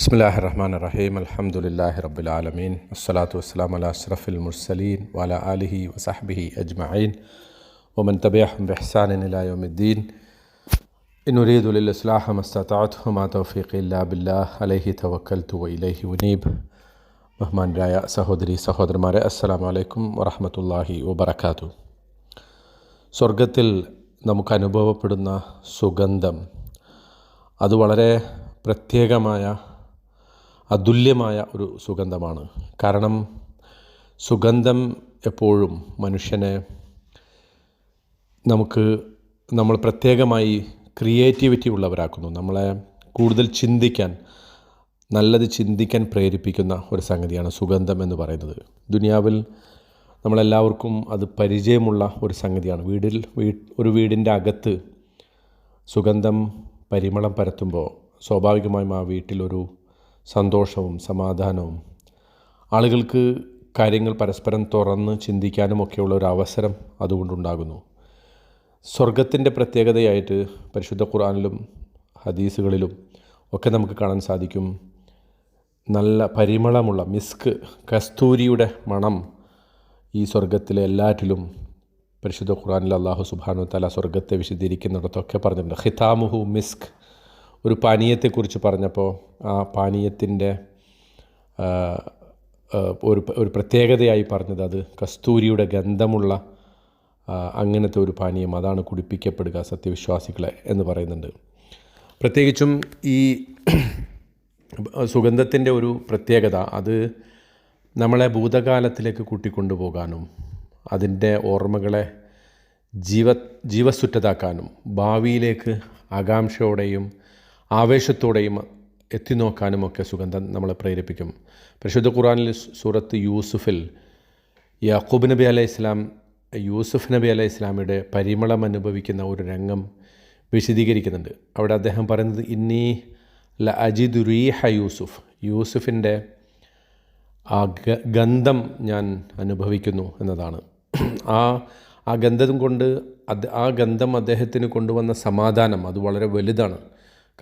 بسم الله الرحمن الرحيم الحمد لله رب العالمين والصلاة والسلام على أشرف المرسلين وعلى آله وصحبه أجمعين ومن تبعهم بإحسان إلى يوم الدين إن أريد للإصلاح ما استطعت وما توفيقي إلا بالله عليه توكلت وإليه أنيب ബഹ്മാനരായ സഹോദരി സഹോദരന്മാരെ അസ്സലാമു അലൈക്കും വറഹമത്തല്ലാഹി വബർക്കാത്തു സ്വർഗത്തിൽ നമുക്ക് അനുഭവപ്പെടുന്ന സുഗന്ധം അത് വളരെ പ്രത്യേകമായ അതുല്യമായ ഒരു സുഗന്ധമാണ്. കാരണം സുഗന്ധം എപ്പോഴും മനുഷ്യനെ നമുക്ക് നമ്മൾ പ്രത്യേകമായി ക്രിയേറ്റിവിറ്റി ഉള്ളവരാക്കുന്നു. നമ്മളെ കൂടുതൽ ചിന്തിക്കാൻ നല്ലത് ചിന്തിക്കാൻ പ്രേരിപ്പിക്കുന്ന ഒരു സംഗതിയാണ് സുഗന്ധം എന്ന് പറയുന്നത്. ദുനിയാവിൽ നമ്മളെല്ലാവർക്കും അത് പരിചയമുള്ള ഒരു സംഗതിയാണ്. വീടിൽ വീ ഒരു വീടിന്റെ അകത്ത് സുഗന്ധം പരിമളം പരത്തുമ്പോൾ സ്വാഭാവികമായും ആ വീട്ടിലൊരു സന്തോഷവും സമാധാനവും. ആളുകൾക്ക് കാര്യങ്ങൾ പരസ്പരം തുറന്ന് ചിന്തിക്കാനും ഒക്കെയുള്ള ഒരു അവസരം അതുകൊണ്ടുണ്ടാകുന്നു. സ്വർഗത്തിന്റെ പ്രത്യേകതയായിട്ട് പരിശുദ്ധ ഖുർആാനിലും ഹദീസുകളിലും ഒക്കെ നമുക്ക് കാണാൻ സാധിക്കും. നല്ല പരിമളമുള്ള മിസ്ക് കസ്തൂരിയുടെ മണം ഈ സ്വർഗത്തിലെ എല്ലാറ്റിലും പരിശുദ്ധ ഖുർആാനിൽ അള്ളാഹു സുബാനു തല സ്വർഗത്തെ വിശദീകരിക്കുന്നിടത്തൊക്കെ പറഞ്ഞിട്ടുണ്ട്. ഹിതാമുഹു മിസ്ക് ഒരു പാനീയത്തെക്കുറിച്ച് പറഞ്ഞപ്പോൾ ആ പാനീയത്തിന്റെ ഒരു ഒരു പ്രത്യേകതയായി പറഞ്ഞത് അത് കസ്തൂരിയുടെ ഗന്ധമുള്ള അങ്ങനത്തെ ഒരു പാനീയം അതാണ് കുടിപ്പിക്കപ്പെടുക സത്യവിശ്വാസികളെ എന്ന് പറയുന്നുണ്ട്. പ്രത്യേകിച്ചും ഈ സുഗന്ധത്തിന്റെ ഒരു പ്രത്യേകത അത് നമ്മളെ ഭൂതകാലത്തിലേക്ക് കൂട്ടിക്കൊണ്ടുപോകാനും അതിന്റെ ഓർമ്മകളെ ജീവ ജീവസുറ്റതാക്കാനും ഭാവിയിലേക്ക് ആകാംക്ഷയോടെയും ആവേശത്തോടെയും എത്തി നോക്കാനുമൊക്കെ സുഗന്ധം നമ്മളെ പ്രേരിപ്പിക്കും. പരിശുദ്ധ ഖുറാനിൽ സൂറത്ത് യൂസുഫിൽ യാക്കൂബ് നബി അലൈഹി ഇസ്ലാം യൂസുഫ് നബി അലൈഹി ഇസ്ലാമിയുടെ പരിമളം അനുഭവിക്കുന്ന ഒരു രംഗം വിശദീകരിക്കുന്നുണ്ട്. അവിടെ അദ്ദേഹം പറയുന്നത് ഇന്നീ ല അജിദ് റീഹ യൂസുഫ്. യൂസുഫിന്റെ ആ ഗന്ധം ഞാൻ അനുഭവിക്കുന്നു എന്നതാണ്. ആ ആ ഗന്ധം കൊണ്ട് അത് ആ ഗന്ധം അദ്ദേഹത്തിന് കൊണ്ടുവന്ന സമാധാനം അത് വളരെ വലുതാണ്.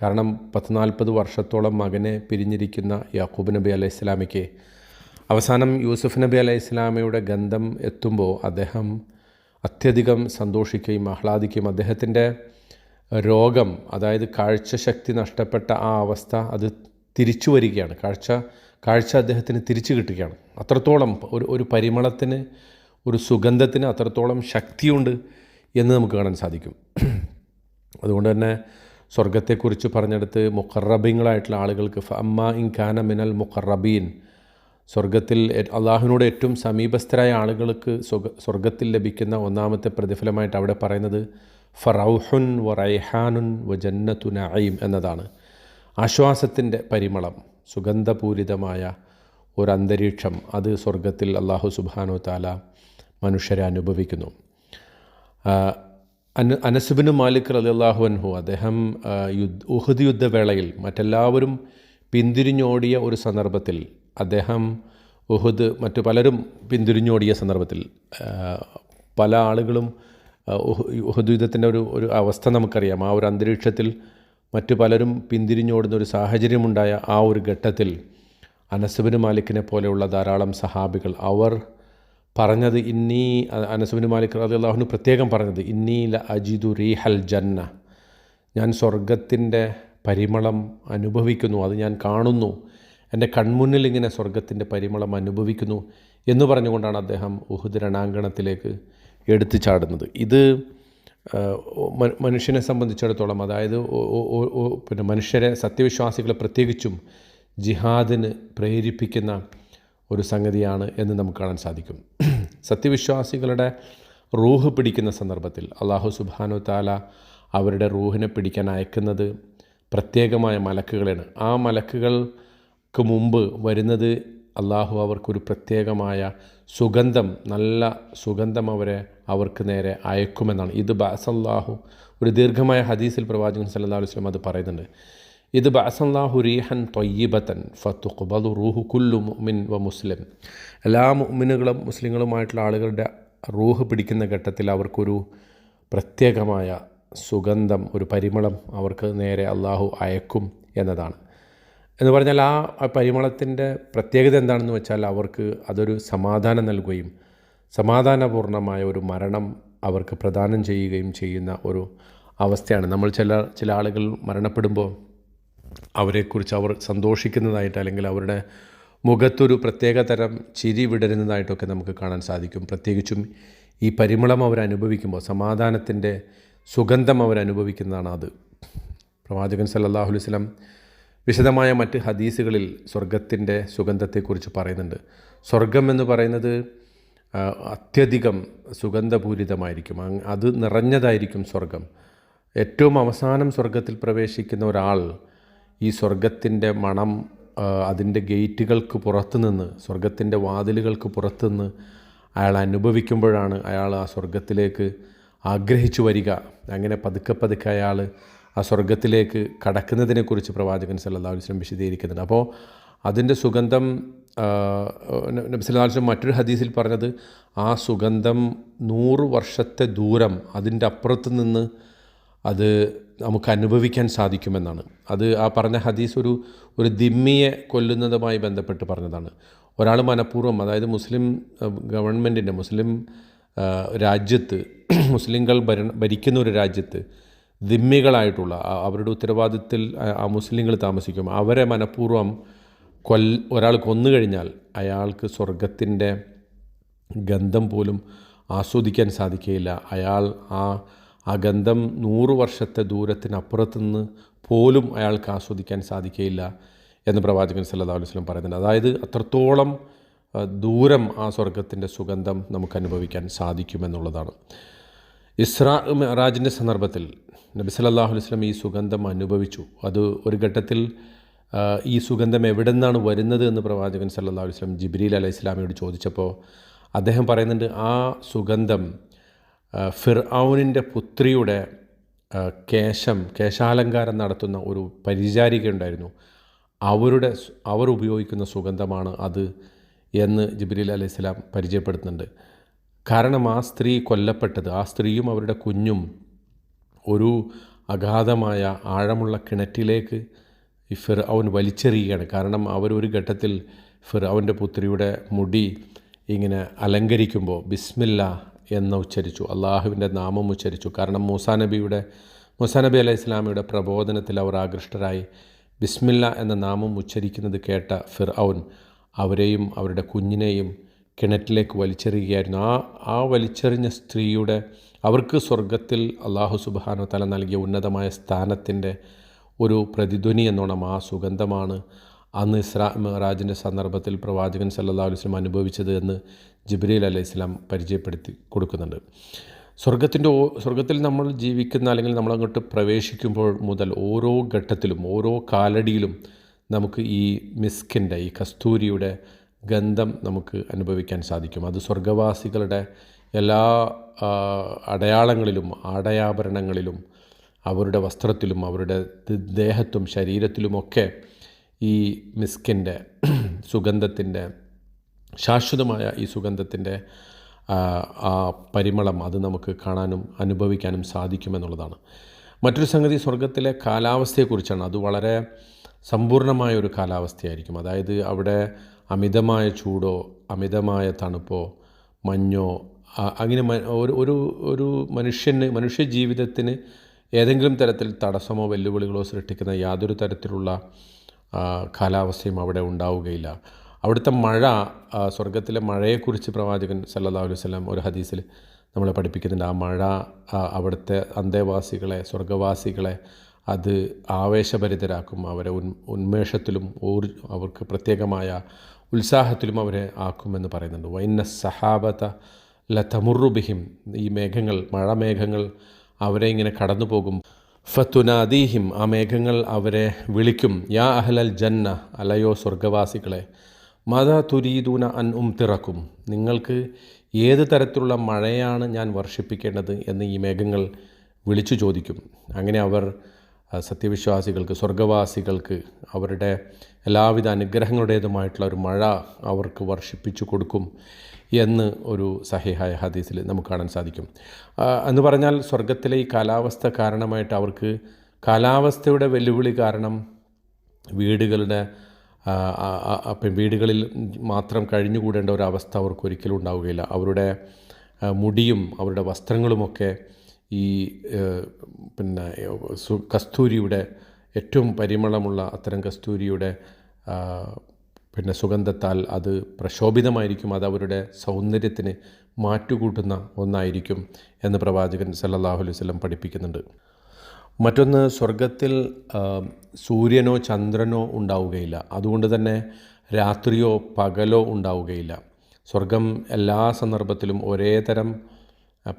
കാരണം പത്ത് നാൽപ്പത് വർഷത്തോളം മകനെ പിരിഞ്ഞിരിക്കുന്ന യാക്കൂബ് നബി അലൈഹി ഇസ്ലാമിക്ക് അവസാനം യൂസുഫ് നബി അലൈഹി ഇസ്ലാമയുടെ ഗന്ധം എത്തുമ്പോൾ അദ്ദേഹം അത്യധികം സന്തോഷിക്കുകയും ആഹ്ലാദിക്കുകയും അദ്ദേഹത്തിന്റെ രോഗം അതായത് കാഴ്ചശക്തി നഷ്ടപ്പെട്ട ആ അവസ്ഥ അത് തിരിച്ചു വരികയാണ്. കാഴ്ച കാഴ്ച അദ്ദേഹത്തിന് തിരിച്ചു കിട്ടുകയാണ്. അത്രത്തോളം ഒരു ഒരു പരിമളത്തിന് ഒരു സുഗന്ധത്തിന് അത്രത്തോളം ശക്തിയുണ്ട് എന്ന് നമുക്ക് കാണാൻ സാധിക്കും. അതുകൊണ്ട് തന്നെ സ്വർഗത്തെക്കുറിച്ച് പറഞ്ഞെടുത്ത് മുഖറബിങ്ങളായിട്ടുള്ള ആളുകൾക്ക് അമ്മ ഇൻ ഖാന മിനൽ മുഖറബീൻ സ്വർഗത്തിൽ അള്ളാഹുവിനോട് ഏറ്റവും സമീപസ്ഥരായ ആളുകൾക്ക് സ്വർഗത്തിൽ ലഭിക്കുന്ന ഒന്നാമത്തെ പ്രതിഫലമായിട്ട് അവിടെ പറയുന്നത് ഫറൗഹുൻ വ റൈഹാനുൻ വ ജന്നത്തു നഈം എന്നതാണ്. ആശ്വാസത്തിന്റെ പരിമളം സുഗന്ധപൂരിതമായ ഒരു അന്തരീക്ഷം അത് സ്വർഗത്തിൽ അള്ളാഹു സുബാനോ താല മനുഷ്യരെ അനുഭവിക്കുന്നു. അന അനസുബിന് മാലിക് അള്ളാഹു അൻഹു അദ്ദേഹം യുദ്ധ ഉഹദ് യുദ്ധവേളയിൽ മറ്റെല്ലാവരും പിന്തിരിഞ്ഞോടിയ ഒരു സന്ദർഭത്തിൽ അദ്ദേഹം ഉഹദ് മറ്റു പലരും പിന്തിരിഞ്ഞോടിയ സന്ദർഭത്തിൽ പല ആളുകളും ഉഹദ് യുദ്ധത്തിന്റെ ഒരു ഒരു അവസ്ഥ നമുക്കറിയാം. ആ ഒരു അന്തരീക്ഷത്തിൽ മറ്റു പലരും പിന്തിരിഞ്ഞോടുന്ന ഒരു സാഹചര്യമുണ്ടായ ആ ഒരു ഘട്ടത്തിൽ അനസുബിന് മാലിക്കിനെ പോലെയുള്ള ധാരാളം സഹാബികൾ അവർ പറഞ്ഞത് ഇന്നീ അനസുബിൻ മാലിക് റതി അള്ളാഹുനു പ്രത്യേകം പറഞ്ഞത് ഇന്നീ ല അജിദു റീഹൽ ജന്ന. ഞാൻ സ്വർഗത്തിന്റെ പരിമളം അനുഭവിക്കുന്നു അത് ഞാൻ കാണുന്നു. എന്റെ കൺമുന്നിൽ ഇങ്ങനെ സ്വർഗത്തിന്റെ പരിമളം അനുഭവിക്കുന്നു എന്ന് പറഞ്ഞുകൊണ്ടാണ് അദ്ദേഹം ഉഹുദ് രണാങ്കണത്തിലേക്ക് എടുത്തു ചാടുന്നത്. ഇത് മനുഷ്യനെ സംബന്ധിച്ചിടത്തോളം അതായത് പിന്നെ മനുഷ്യരെ സത്യവിശ്വാസികളെ പ്രത്യേകിച്ചും ജിഹാദിന് പ്രേരിപ്പിക്കുന്ന ഒരു സംഗതിയാണ് എന്ന് നമുക്ക് കാണാൻ സാധിക്കും. സത്യവിശ്വാസികളുടെ റൂഹ് പിടിക്കുന്ന സന്ദർഭത്തിൽ അള്ളാഹു സുബാനു താല അവരുടെ റൂഹിനെ പിടിക്കാൻ അയക്കുന്നത് പ്രത്യേകമായ മലക്കുകളാണ് ആ മലക്കുകൾക്ക് മുമ്പ് വരുന്നത് അള്ളാഹു അവർക്കൊരു പ്രത്യേകമായ സുഗന്ധം നല്ല സുഗന്ധം അവരെ അവർക്ക് നേരെ അയക്കുമെന്നാണ്. ഇത് ബാസല്ലാഹു ഒരു ദീർഘമായ ഹദീസിൽ പ്രവാചകൻ സല്ലാ അലൈഹി വസ്ലം അത് പറയുന്നുണ്ട്. ഇത് ബാസല്ലാഹു റീഹൻ തൊയ്യബത്തൻ ഫത്തുഖുബദു റൂഹു കുല്ലു മുഅ്മിൻ വ മുസ്ലിം. എല്ലാ മുഅ്മിനുകളും മുസ്ലിങ്ങളുമായിട്ടുള്ള ആളുകളുടെ റൂഹ് പിടിക്കുന്ന ഘട്ടത്തിൽ അവർക്കൊരു പ്രത്യേകമായ സുഗന്ധം ഒരു പരിമളം അവർക്ക് നേരെ അള്ളാഹു അയക്കും എന്നതാണ്. എന്ന് പറഞ്ഞാൽ ആ പരിമളത്തിന്റെ പ്രത്യേകത എന്താണെന്ന് വെച്ചാൽ അവർക്ക് അതൊരു സമാധാനം നൽകുകയും സമാധാനപൂർണമായ ഒരു മരണം അവർക്ക് പ്രദാനം ചെയ്യുകയും ചെയ്യുന്ന ഒരു അവസ്ഥയാണ്. നമ്മൾ ചില ചില ആളുകൾ മരണപ്പെടുമ്പോൾ അവരെക്കുറിച്ച് അവർ സന്തോഷിക്കുന്നതായിട്ട് അല്ലെങ്കിൽ അവരുടെ മുഖത്തൊരു പ്രത്യേക തരം ചിരി വിടരുന്നതായിട്ടൊക്കെ നമുക്ക് കാണാൻ സാധിക്കും. പ്രത്യേകിച്ചും ഈ പരിമളം അവരനുഭവിക്കുമ്പോൾ സമാധാനത്തിന്റെ സുഗന്ധം അവരനുഭവിക്കുന്നതാണ് അത്. പ്രവാചകൻ സല്ലല്ലാഹു അലൈഹി വസല്ലം വിശദമായ മറ്റ് ഹദീസുകളിൽ സ്വർഗത്തിന്റെ സുഗന്ധത്തെക്കുറിച്ച് പറയുന്നുണ്ട്. സ്വർഗം എന്ന് പറയുന്നത് അത്യധികം സുഗന്ധപൂരിതമായിരിക്കും. അത് നിറഞ്ഞതായിരിക്കും സ്വർഗം ഏറ്റവും അവസാനം സ്വർഗത്തിൽ പ്രവേശിക്കുന്ന ഒരാൾ ഈ സ്വർഗത്തിന്റെ മണം അതിന്റെ ഗേറ്റുകൾക്ക് പുറത്തുനിന്ന് സ്വർഗത്തിന്റെ വാതിലുകൾക്ക് പുറത്തുനിന്ന് അയാൾ അനുഭവിക്കുമ്പോഴാണ് അയാൾ ആ സ്വർഗത്തിലേക്ക് ആഗ്രഹിച്ചു വരിക. അങ്ങനെ പതുക്കെ പതുക്കെ അയാൾ ആ സ്വർഗത്തിലേക്ക് കടക്കുന്നതിനെക്കുറിച്ച് പ്രവാചകൻ അലൈഹി വസല്ലം വിശദീകരിക്കുന്നുണ്ട്. അപ്പോൾ അതിന്റെ സുഗന്ധം ആ, നബി സല്ലല്ലാഹു അലൈഹി മറ്റൊരു ഹദീസിൽ പറഞ്ഞത് ആ സുഗന്ധം നൂറ് വർഷത്തെ ദൂരം അതിന്റെ അപ്പുറത്ത് നിന്ന് അത് നമുക്ക് അനുഭവിക്കാൻ സാധിക്കുമെന്നാണ്. അത് ആ പറഞ്ഞ ഹദീസ് ഒരു ഒരു ദിമ്മിയെ കൊല്ലുന്നതുമായി ബന്ധപ്പെട്ട് പറഞ്ഞതാണ്. ഒരാൾ മനഃപൂർവം അതായത് മുസ്ലിം ഗവൺമെന്റിന്റെ മുസ്ലിം രാജ്യത്ത് മുസ്ലിങ്ങൾ ഭര ഭരിക്കുന്ന ഒരു രാജ്യത്ത് ദിമ്മികളായിട്ടുള്ള അവരുടെ ഉത്തരവാദിത്തത്തിൽ ആ- ആ മുസ്ലിങ്ങൾ താമസിക്കും. അവരെ മനഃപൂർവം കൊൽ ഒരാൾ കൊന്നു കഴിഞ്ഞാൽ അയാൾക്ക് സ്വർഗത്തിന്റെ ഗന്ധം പോലും ആസ്വദിക്കാൻ സാധിക്കുകയില്ല. അയാൾ ആ ആ ഗന്ധം നൂറ് വർഷത്തെ ദൂരത്തിനപ്പുറത്ത് നിന്ന് പോലും അയാൾക്ക് ആസ്വദിക്കാൻ സാധിക്കുകയില്ല എന്ന് പ്രവാചകൻ സല്ലാ അലൈഹി വസല്ലം പറയുന്നുണ്ട്. അതായത് അത്രത്തോളം ദൂരം ആ സ്വർഗത്തിന്റെ സുഗന്ധം നമുക്ക് അനുഭവിക്കാൻ സാധിക്കുമെന്നുള്ളതാണ്. ഇസ്രാ മെഹറാജിന്റെ സന്ദർഭത്തിൽ നബി സല്ലല്ലാഹു അലൈഹി വസല്ലം ഈ സുഗന്ധം അനുഭവിച്ചു. അത് ഒരു ഘട്ടത്തിൽ ഈ സുഗന്ധം എവിടെ നിന്നാണ് വരുന്നത് എന്ന് പ്രവാചകൻ സല്ലാ വസല്ലം ജിബ്രീൽ അലൈഹി ഇസ്ലാമിയോട് ചോദിച്ചപ്പോൾ അദ്ദേഹം പറയുന്നുണ്ട് ആ സുഗന്ധം ഫിർഔനിന്റെ പുത്രിയുടെ കേശം കേശാലങ്കാരം നടത്തുന്ന ഒരു പരിചാരികയുണ്ടായിരുന്നു അവരുടെ അവർ ഉപയോഗിക്കുന്ന സുഗന്ധമാണ് അത് എന്ന് ജിബ്രീൽ അലൈഹി സ്വലാം പരിചയപ്പെടുത്തുന്നുണ്ട്. കാരണം ആ സ്ത്രീ കൊല്ലപ്പെട്ടത് ആ സ്ത്രീയും അവരുടെ കുഞ്ഞും ഒരു അഗാധമായ ആഴമുള്ള കിണറ്റിലേക്ക് ഈ ഫിർ അവൻ വലിച്ചെറിയുകയാണ്. കാരണം അവരൊരു ഘട്ടത്തിൽ ഫിർ അവന്റെ പുത്രിയുടെ മുടി ഇങ്ങനെ അലങ്കരിക്കുമ്പോൾ ബിസ്മില്ല എന്ന് ഉച്ചരിച്ചു. അള്ളാഹുവിന്റെ നാമം ഉച്ചരിച്ചു. കാരണം മൂസാ നബിയുടെ മൂസാ നബി അലൈഹി ഇസ്ലാമിയുടെ പ്രബോധനത്തിൽ അവർ ആകൃഷ്ടരായി. ബിസ്മില്ല എന്ന നാമം ഉച്ചരിക്കുന്നത് കേട്ട ഫിർ ഫിർഔൻ അവരെയും അവരുടെ കുഞ്ഞിനെയും കിണറ്റിലേക്ക് വലിച്ചെറിയുകയായിരുന്നു. ആ ആ വലിച്ചെറിഞ്ഞ സ്ത്രീയുടെ അവർക്ക് സ്വർഗത്തിൽ അള്ളാഹു സുബാനോ തല നൽകിയ ഉന്നതമായ സ്ഥാനത്തിന്റെ ഒരു പ്രതിധ്വനി എന്നോണം ആ സുഗന്ധമാണ് അന്ന് ഇസ്രാ മെഹറാജിന്റെ സന്ദർഭത്തിൽ പ്രവാചകൻ സല്ലാ അലൈഹി വസല്ലം അനുഭവിച്ചത് എന്ന് ജിബ്രീൽ അലൈഹി സ്വലാം പരിചയപ്പെടുത്തി കൊടുക്കുന്നുണ്ട്. സ്വർഗത്തിന്റെ സ്വർഗത്തിൽ നമ്മൾ ജീവിക്കുന്ന അല്ലെങ്കിൽ നമ്മളങ്ങോട്ട് പ്രവേശിക്കുമ്പോൾ മുതൽ ഓരോ ഘട്ടത്തിലും ഓരോ കാലടിയിലും നമുക്ക് ഈ മിസ്കിന്റെ ഈ കസ്തൂരിയുടെ ഗന്ധം നമുക്ക് അനുഭവിക്കാൻ സാധിക്കും. അത് സ്വർഗവാസികളുടെ എല്ലാ അടയാളങ്ങളിലും ആടയാഭരണങ്ങളിലും അവരുടെ വസ്ത്രത്തിലും അവരുടെ ദേഹത്തും ശരീരത്തിലുമൊക്കെ ഈ മിസ്കിന്റെ സുഗന്ധത്തിന്റെ ശാശ്വതമായ ഈ സുഗന്ധത്തിന്റെ ആ, പരിമളം അത് നമുക്ക് കാണാനും അനുഭവിക്കാനും സാധിക്കുമെന്നുള്ളതാണ് മറ്റൊരു സംഗതി സ്വർഗത്തിലെ കാലാവസ്ഥയെക്കുറിച്ചാണ്. അത് വളരെ സമ്പൂർണമായ ഒരു കാലാവസ്ഥയായിരിക്കും. അതായത് അവിടെ അമിതമായ ചൂടോ അമിതമായ തണുപ്പോ മഞ്ഞോ അങ്ങനെ ഒരു ഒരു ഒരു മനുഷ്യന് മനുഷ്യ ജീവിതത്തിന് ഏതെങ്കിലും തരത്തിൽ തടസ്സമോ വെല്ലുവിളികളോ സൃഷ്ടിക്കുന്ന യാതൊരു തരത്തിലുള്ള കാലാവസ്ഥയും അവിടെ ഉണ്ടാവുകയില്ല. അവിടുത്തെ മഴ സ്വർഗത്തിലെ മഴയെക്കുറിച്ച് പ്രവാചകൻ സല്ലാ അലൈഹി വസല്ലം ഒരു ഹദീസിൽ നമ്മളെ പഠിപ്പിക്കുന്നുണ്ട്. ആ മഴ അവിടുത്തെ അന്തേവാസികളെ സ്വർഗവാസികളെ അത് ആവേശഭരിതരാക്കും. അവരെ ഉൻ ഉന്മേഷത്തിലും അവർക്ക് പ്രത്യേകമായ ഉത്സാഹത്തിലും അവരെ ആക്കുമെന്ന് പറയുന്നുണ്ട്. വൈന സഹാബത ലതമുറുബിഹിം ഈ മേഘങ്ങൾ മഴമേഘങ്ങൾ അവരെ ഇങ്ങനെ കടന്നു പോകും ഫത്തുനാദീഹിം ആ മേഘങ്ങൾ അവരെ വിളിക്കും. യാ അഹ്ലൽ ജന്ന അലയോ സ്വർഗവാസികളെ മത തുരീദൂന അൻ ഉം തിറക്കും നിങ്ങൾക്ക് ഏത് തരത്തിലുള്ള മഴയാണ് ഞാൻ വർഷിപ്പിക്കേണ്ടത് എന്ന് ഈ മേഘങ്ങൾ വിളിച്ചു ചോദിക്കും. അങ്ങനെ അവർ സത്യവിശ്വാസികൾക്ക് സ്വർഗവാസികൾക്ക് അവരുടെ എല്ലാവിധ അനുഗ്രഹങ്ങളുടേതുമായിട്ടുള്ള ഒരു മഴ അവർക്ക് വർഷിപ്പിച്ചു കൊടുക്കും. എന്ന് ഒരു സഹിഹായ ഹദീസിൽ നമുക്ക് കാണാൻ സാധിക്കും. എന്ന് പറഞ്ഞാൽ സ്വർഗത്തിലെ ഈ കാലാവസ്ഥ കാരണമായിട്ട് അവർക്ക് കാലാവസ്ഥയുടെ വെല്ലുവിളി കാരണം വീടുകളുടെ ആ, ആ, ആ, ആ, പി- വീടുകളിൽ മാത്രം കഴിഞ്ഞുകൂടേണ്ട ഒരു അവസ്ഥ അവർക്ക് ഒരിക്കലും ഉണ്ടാവുകയില്ല. അവരുടെ മുടിയും അവരുടെ വസ്ത്രങ്ങളുമൊക്കെ ഈ പിന്നെ കസ്തൂരിയുടെ ഏറ്റവും പരിമളമുള്ള അത്തരം കസ്തൂരിയുടെ പിന്നെ സുഗന്ധത്താൽ അത് പ്രശോഭിതമായിരിക്കും അത് അവരുടെ സൗന്ദര്യത്തിന് മാറ്റുകൂട്ടുന്ന ഒന്നായിരിക്കും എന്ന് പ്രവാചകൻ സല്ലാഹു അലൈഹി വസല്ലം പഠിപ്പിക്കുന്നുണ്ട്. മറ്റൊന്ന് സ്വർഗത്തിൽ സൂര്യനോ ചന്ദ്രനോ ഉണ്ടാവുകയില്ല. അതുകൊണ്ട് തന്നെ രാത്രിയോ പകലോ ഉണ്ടാവുകയില്ല. സ്വർഗം എല്ലാ സന്ദർഭത്തിലും ഒരേ തരം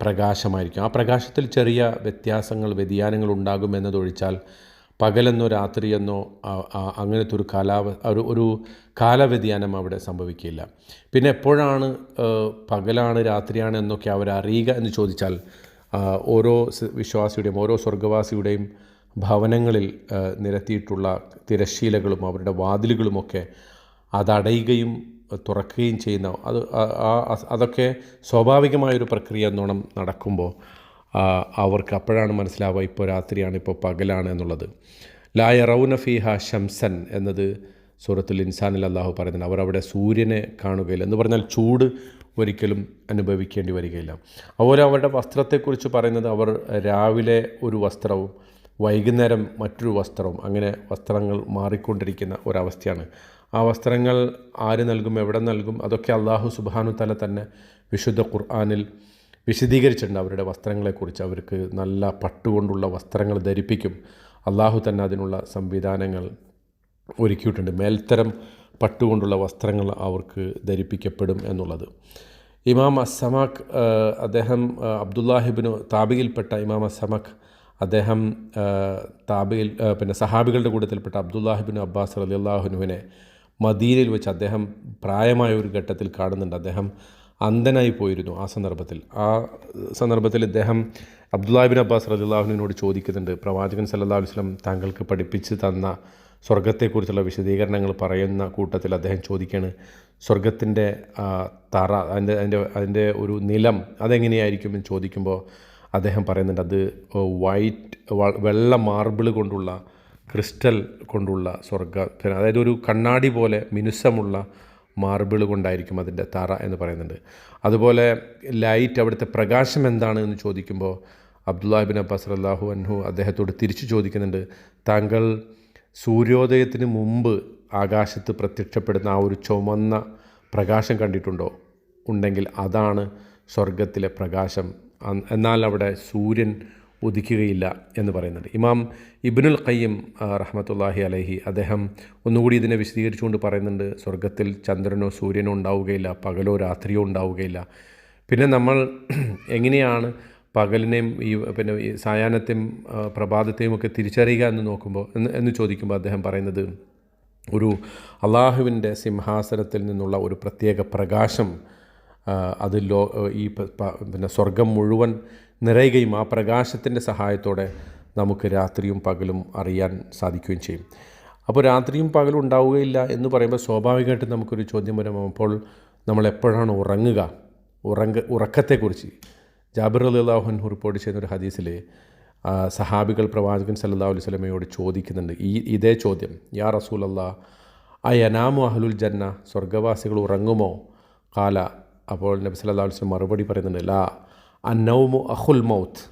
പ്രകാശമായിരിക്കും. ആ പ്രകാശത്തിൽ ചെറിയ വ്യത്യാസങ്ങൾ വ്യതിയാനങ്ങൾ ഉണ്ടാകുമെന്നതൊഴിച്ചാൽ പകലെന്നോ രാത്രിയെന്നോ അങ്ങനത്തെ ഒരു കാലാവ ഒരു ഒരു കാലവ്യതിയാനം അവിടെ സംഭവിക്കില്ല പിന്നെ എപ്പോഴാണ് പകലാണ് രാത്രിയാണ് എന്നൊക്കെ അവർ അറിയുക എന്ന് ചോദിച്ചാൽ ഓരോ വിശ്വാസിയുടെയും ഓരോ സ്വർഗവാസിയുടെയും ഭവനങ്ങളിൽ നിരത്തിയിട്ടുള്ള തിരശ്ശീലകളും അവരുടെ വാതിലുകളുമൊക്കെ അതടയുകയും തുറക്കുകയും ചെയ്യുന്ന അത് അതൊക്കെ സ്വാഭാവികമായൊരു പ്രക്രിയ എന്നോണം നടക്കുമ്പോൾ അവർക്ക് അപ്പോഴാണ് മനസ്സിലാവുക ഇപ്പോൾ രാത്രിയാണ് ഇപ്പോൾ പകലാണ് എന്നുള്ളത്. ലായ റൗന ഫീഹ ഷംസൻ എന്നത് സൂറത്തുൽ ഇൻസാനിൽ അള്ളാഹു അവർ അവിടെ സൂര്യനെ കാണുകയില്ല. എന്ന് പറഞ്ഞാൽ ചൂട് ഒരിക്കലും അനുഭവിക്കേണ്ടി വരികയില്ല. അതുപോലെ അവരുടെ വസ്ത്രത്തെക്കുറിച്ച് പറയുന്നത് അവർ രാവിലെ ഒരു വസ്ത്രവും വൈകുന്നേരം മറ്റൊരു വസ്ത്രവും അങ്ങനെ വസ്ത്രങ്ങൾ മാറിക്കൊണ്ടിരിക്കുന്ന ഒരവസ്ഥയാണ്. ആ വസ്ത്രങ്ങൾ ആര് നൽകും എവിടെ നൽകും അതൊക്കെ അള്ളാഹു സുബാനു തല തന്നെ വിശുദ്ധ ഖുർആാനിൽ വിശദീകരിച്ചിട്ടുണ്ട് അവരുടെ വസ്ത്രങ്ങളെക്കുറിച്ച്. അവർക്ക് നല്ല പട്ടുകൊണ്ടുള്ള വസ്ത്രങ്ങൾ ധരിപ്പിക്കും. അള്ളാഹു തന്നെ അതിനുള്ള സംവിധാനങ്ങൾ ഒരുക്കിയിട്ടുണ്ട്. മേൽത്തരം പട്ടുകൊണ്ടുള്ള വസ്ത്രങ്ങൾ അവർക്ക് ധരിപ്പിക്കപ്പെടും എന്നുള്ളത്. ഇമാം അസമാഖ് അദ്ദേഹം അബ്ദുല്ലാഹിബിന് താബിയിൽപ്പെട്ട ഇമാം അസമഖ് അദ്ദേഹം താബിയിൽ പിന്നെ സഹാബികളുടെ കൂട്ടത്തിൽപ്പെട്ട അബ്ദുല്ലാഹിബിൻ അബ്ബാസ് അലി അള്ളാഹുനുവിനെ മദീനയിൽ വെച്ച് അദ്ദേഹം പ്രായമായ ഒരു ഘട്ടത്തിൽ കാണുന്നുണ്ട്. അദ്ദേഹം അന്ധനായി പോയിരുന്നു ആ സന്ദർഭത്തിൽ. ആ സന്ദർഭത്തിൽ ഇദ്ദേഹം അബ്ദുല്ലാഹിബിൻ അബ്ബാസ് റദിള്ളാഹുവിനോട് ചോദിക്കുന്നുണ്ട്. പ്രവാചകൻ സല്ലല്ലാഹു വസ്ലം താങ്കൾക്ക് പഠിപ്പിച്ച് തന്ന സ്വർഗത്തെക്കുറിച്ചുള്ള വിശദീകരണങ്ങൾ പറയുന്ന കൂട്ടത്തിൽ അദ്ദേഹം ചോദിക്കുകയാണ് സ്വർഗത്തിന്റെ തറ അതിന്റെ അതിന്റെ അതിന്റെ ഒരു നിലം അതെങ്ങനെയായിരിക്കും? എന്ന് ചോദിക്കുമ്പോൾ അദ്ദേഹം പറയുന്നുണ്ട് അത് വൈറ്റ് വെള്ള മാർബിൾ കൊണ്ടുള്ള ക്രിസ്റ്റൽ കൊണ്ടുള്ള സ്വർഗ അതായത് ഒരു കണ്ണാടി പോലെ മിനുസമുള്ള മാർബിൾ കൊണ്ടായിരിക്കും അതിന്റെ തറ എന്ന് പറയുന്നുണ്ട്. അതുപോലെ ലൈറ്റ് അവിടുത്തെ പ്രകാശം എന്താണ് എന്ന് ചോദിക്കുമ്പോൾ അബ്ദുല്ലാഹിബിൻ അബ്ബാസ് അള്ളാഹു അൻഹു അദ്ദേഹത്തോട് തിരിച്ചു ചോദിക്കുന്നുണ്ട്. താങ്കൾ സൂര്യോദയത്തിന് മുമ്പ് ആകാശത്ത് പ്രത്യക്ഷപ്പെടുന്ന ആ ഒരു ചുമന്ന പ്രകാശം കണ്ടിട്ടുണ്ടോ? ഉണ്ടെങ്കിൽ അതാണ് സ്വർഗത്തിലെ പ്രകാശം. എന്നാൽ അവിടെ സൂര്യൻ ഉദിക്കുകയില്ല എന്ന് പറയുന്നുണ്ട്. ഇമാം ഇബ്നുൽ ഖയ്യം റഹ്മത്തുല്ലാഹി അലഹി അദ്ദേഹം ഒന്നുകൂടി ഇതിനെ വിശദീകരിച്ചുകൊണ്ട് പറയുന്നുണ്ട്. സ്വർഗത്തിൽ ചന്ദ്രനോ സൂര്യനോ ഉണ്ടാവുകയില്ല പകലോ രാത്രിയോ ഉണ്ടാവുകയില്ല. പിന്നെ നമ്മൾ എങ്ങനെയാണ് പകലിനെയും ഈ പിന്നെ ഈ സായാഹ്നത്തെയും പ്രഭാതത്തെയും ഒക്കെ തിരിച്ചറിയുക എന്ന് നോക്കുമ്പോൾ എന്ന് ചോദിക്കുമ്പോൾ അദ്ദേഹം പറയുന്നത് ഒരു അള്ളാഹുവിന്റെ സിംഹാസനത്തിൽ നിന്നുള്ള ഒരു പ്രത്യേക പ്രകാശം അത് ലോ ഈ പിന്നെ സ്വർഗം മുഴുവൻ നിറയുകയും ആ പ്രകാശത്തിന്റെ സഹായത്തോടെ നമുക്ക് രാത്രിയും പകലും അറിയാൻ സാധിക്കുകയും ചെയ്യും. അപ്പോൾ രാത്രിയും പകലും ഉണ്ടാവുകയില്ല എന്ന് പറയുമ്പോൾ സ്വാഭാവികമായിട്ട് നമുക്കൊരു ചോദ്യം വരും. അപ്പോൾ നമ്മൾ എപ്പോഴാണ് ഉറങ്ങുക? ഉറങ്ങ ഉറക്കത്തെക്കുറിച്ച്. ജാബിർ അലി അള്ളാഹുൻ റിപ്പോർട്ട് ചെയ്യുന്ന ഒരു ഹദീസിൽ സഹാബികൾ പ്രവാചകൻ സല്ലാ അലൈഹി സ്വലമയോട് ചോദിക്കുന്നുണ്ട്. ഈ ഇതേ ചോദ്യം യാ റസൂൽ അള്ളാ ആ യനാമു അഹ്ലുൽ ജന്ന? സ്വർഗവാസികൾ ഉറങ്ങുമോ? കാല അപ്പോൾ നബി സല്ലാ വസല്ലം മറുപടി പറയുന്നുണ്ട് ലാ അന്നൗമു അഹുൽ മൗത്ത്.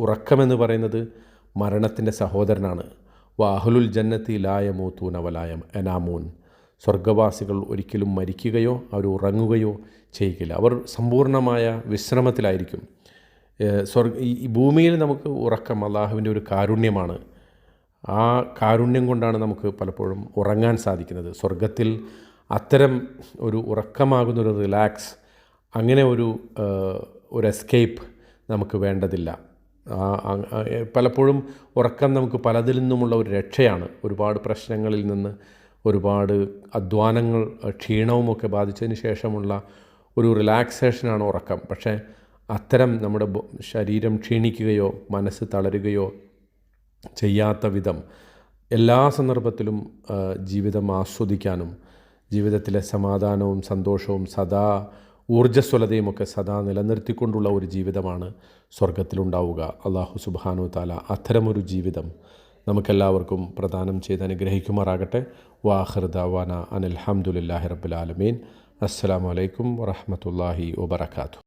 ഉറക്കമെന്ന് പറയുന്നത് മരണത്തിന്റെ സഹോദരനാണ്. വ അഹുലുൽ ജന്നത്തി ലായ മൂത്തൂൻ വലായം എനാമൂൻ. സ്വർഗവാസികൾ ഒരിക്കലും മരിക്കുകയോ അവർ ഉറങ്ങുകയോ ചെയ്യുകയില്ല അവർ സമ്പൂർണമായ വിശ്രമത്തിലായിരിക്കും. സ്വർഗ ഈ ഭൂമിയിൽ നമുക്ക് ഉറക്കം അള്ളാഹുവിന്റെ ഒരു കാരുണ്യമാണ്. ആ കാരുണ്യം കൊണ്ടാണ് നമുക്ക് പലപ്പോഴും ഉറങ്ങാൻ സാധിക്കുന്നത്. സ്വർഗത്തിൽ അത്തരം ഒരു ഉറക്കമാകുന്ന ഒരു റിലാക്സ് അങ്ങനെ ഒരു ഒരു എസ്കേപ്പ് നമുക്ക് വേണ്ടതില്ല. പലപ്പോഴും ഉറക്കം നമുക്ക് പലതിൽ നിന്നുമുള്ള ഒരു രക്ഷയാണ്. ഒരുപാട് പ്രശ്നങ്ങളിൽ നിന്ന് ഒരുപാട് അധ്വാനങ്ങൾ ക്ഷീണവുമൊക്കെ ബാധിച്ചതിന് ശേഷമുള്ള ഒരു റിലാക്സേഷനാണ് ഉറക്കം. പക്ഷേ അത്തരം നമ്മുടെ ശരീരം ക്ഷീണിക്കുകയോ മനസ്സ് തളരുകയോ ചെയ്യാത്ത വിധം എല്ലാ സന്ദർഭത്തിലും ജീവിതം ആസ്വദിക്കാനും ജീവിതത്തിലെ സമാധാനവും സന്തോഷവും സദാ ഊർജസ്വലതയും ഒക്കെ സദാ നിലനിർത്തിക്കൊണ്ടുള്ള ഒരു ജീവിതമാണ് സ്വർഗത്തിലുണ്ടാവുക അള്ളാഹു സുബാനു താല അത്തരമൊരു ജീവിതം നമുക്കെല്ലാവർക്കും പ്രദാനം ചെയ്ത് അനുഗ്രഹിക്കുമാറാകട്ടെ. വാഹിർ ദാവാന അനിൽഹമുല്ലാഹി റബുലാലമീൻ അസ്സാം വലൈക്കും വറഹമത്തല്ലാഹി വബർക്കാത്തു